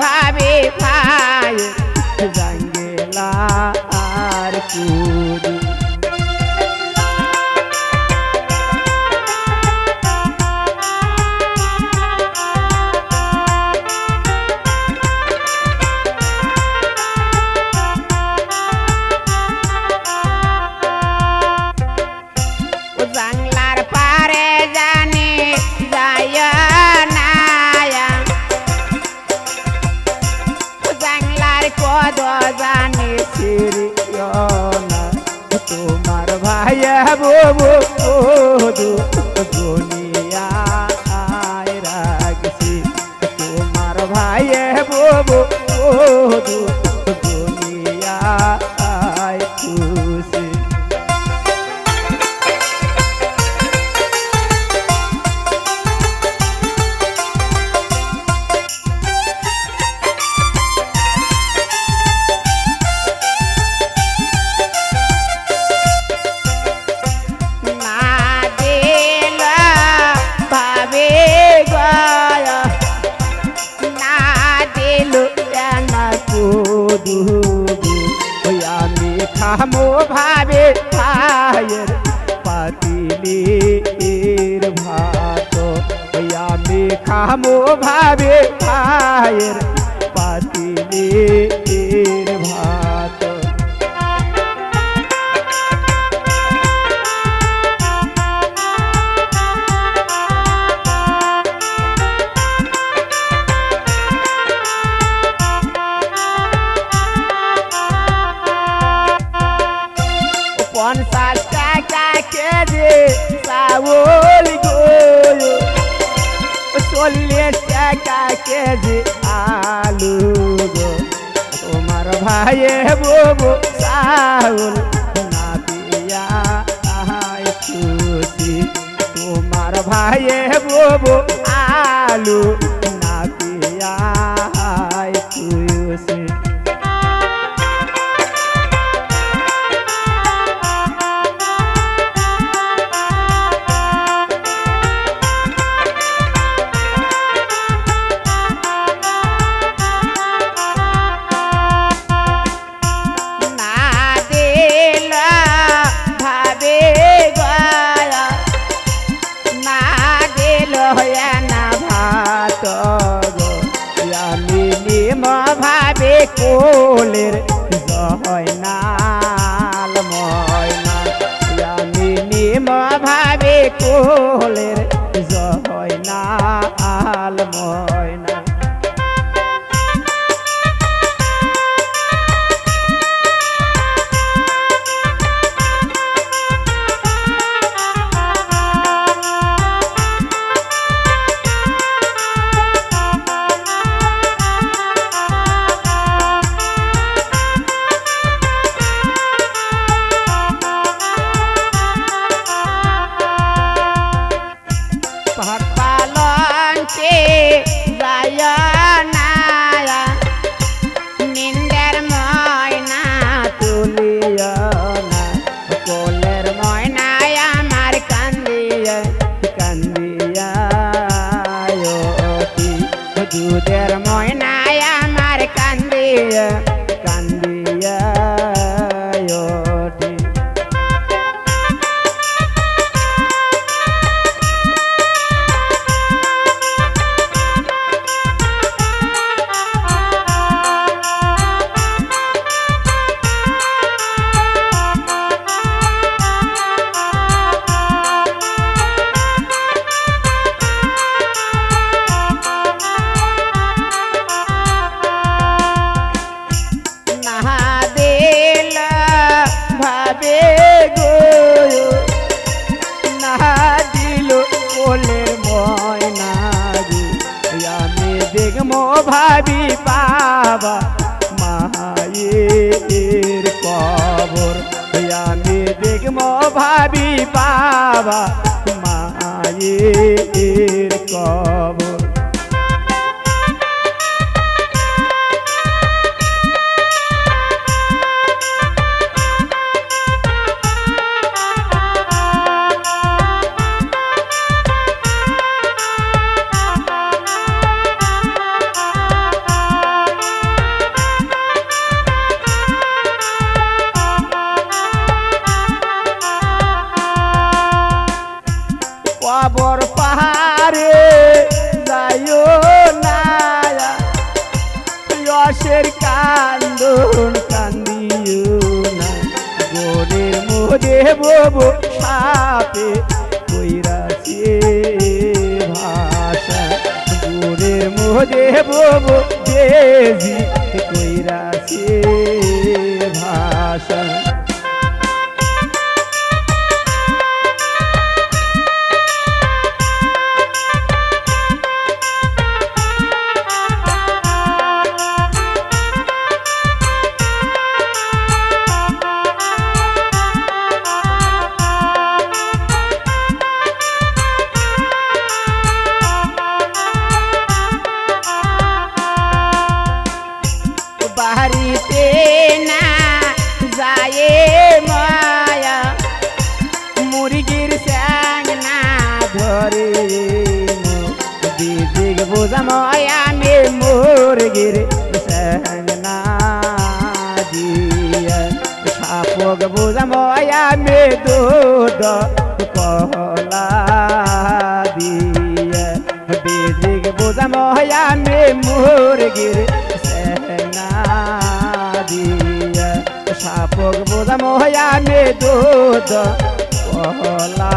ভাবে জাঙ্গেলা আর কুদু বাবু আমি খামো ভাবে ভাইয়ের পাতিলির ভাত। আমি খামো ভাবে পায়ের পাতিলির পঞ্চাশ টাকা কেজি চাউল গো চল্লিশ টাকা কেজি আলু গো। তোমার ভাইয়ে ববু চাউল, না দিয়া আহাই তোমার ভাইয়ে ববু আলু আমি নিম ভাবে কোলের জয় নাল ময়না। আমি নিম ভাবে কোলের জয় ময়না। যায় নায়া নিন্দের ময়না তুলিয়া না, কোলের ময়নায় আমার কান্দিয়া কান্দিয়া দুধের ময়নায় আমার কান্দিয়া কান্দিয়া দেখব ভাবি পাবা মায়ের কবর। মন কান্দিও না। গরে মোরে বব সাপে কইরাছে ভাষা। গরে মোরে বব দেজি কইরাছে দিদিক বোঝা মায়া মে মুরগির স্যাং না দিয়া। সাপক বোঝা মায়া মে দুধ কলা দিয়া। দিদিক বোঝা মায়া মে মুরগির সেনা দিয়া। সাপক বোঝা মহয়া মে দুধ কলা